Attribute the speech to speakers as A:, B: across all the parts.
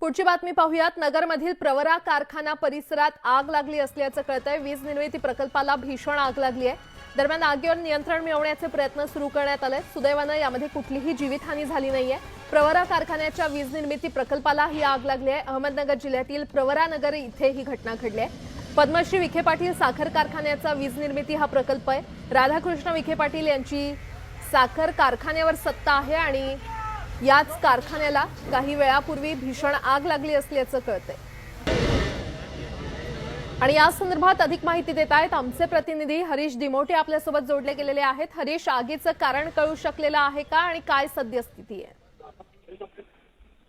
A: पुढची बातमी पाहूयात. नगरमधील प्रवरा कारखाना परिसरात आग लागली असल्याचं कळतंय. वीज निर्मिती प्रकल्पाला भीषण आग लागली आहे दरम्यान आगीवर नियंत्रण मिळवण्याचे प्रयत्न सुरू करण्यात आले सुदैवानं यामध्ये कुठलीही जीवितहानी झाली नाहीये. प्रवरा कारखान्याच्या वीज निर्मिती प्रकल्पाला ही आग लागली आहे अहमदनगर जिल्ह्यातील प्रवरानगर इथे ही घटना घडली आहे पद्मश्री विखे पाटील साखर कारखान्याचा वीज निर्मिती हा प्रकल्प आहे. राधाकृष्ण विखे पाटील यांची साखर कारखान्यावर सत्ता आहे आणि याच कारखान्याला काही वेळापूर्वी भीषण आग लागली असल्याचं कळतंय. आणि या संदर्भात अधिक माहिती देत आहेत आमचे प्रतिनिधी हरीश दिमोटे आपल्यासोबत जोडले गेलेले आहेत. हरीश आगीचं कारण कळू शकलेलं आहे का आणि काय सद्यस्थिती आहे?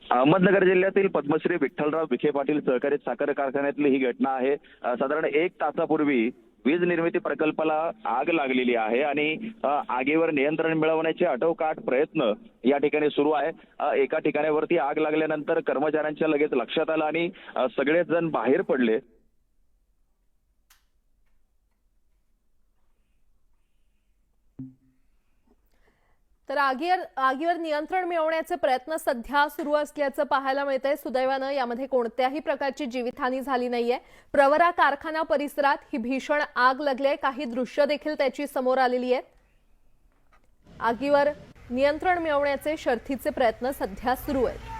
B: अहमदनगर जिल्ह्यातील पद्मश्री विठ्ठलराव विखे पाटील सहकारी साखर कारखान्यातली ही घटना आहे. साधारण एक तासापूर्वी वीज निर्मिती प्रकल्पाला आग लागलेली आहे आणि आगीवर नियंत्रण मिळवण्याचे आटोकाट प्रयत्न या ठिकाणी सुरू आहे. एका ठिकाणावरती आग लागल्यानंतर कर्मचाऱ्यांच्या लगेच लक्षात आलं आणि सगळेच जण बाहेर पडले.
A: तर आगीवर आगीवर नियंत्रण मिळवण्याचे प्रयत्न सध्या सुरू असल्याचं पाहायला मिळतंय. सुदैवानं यामध्ये कोणत्याही प्रकारची जीवितहानी झाली नाहीये. प्रवरा कारखाना परिसरात ही भीषण आग लागली आहे काही दृश्य देखील त्याची समोर आलेली आहेत. आगीवर नियंत्रण मिळवण्याचे शर्थीचे प्रयत्न सध्या सुरू आहेत.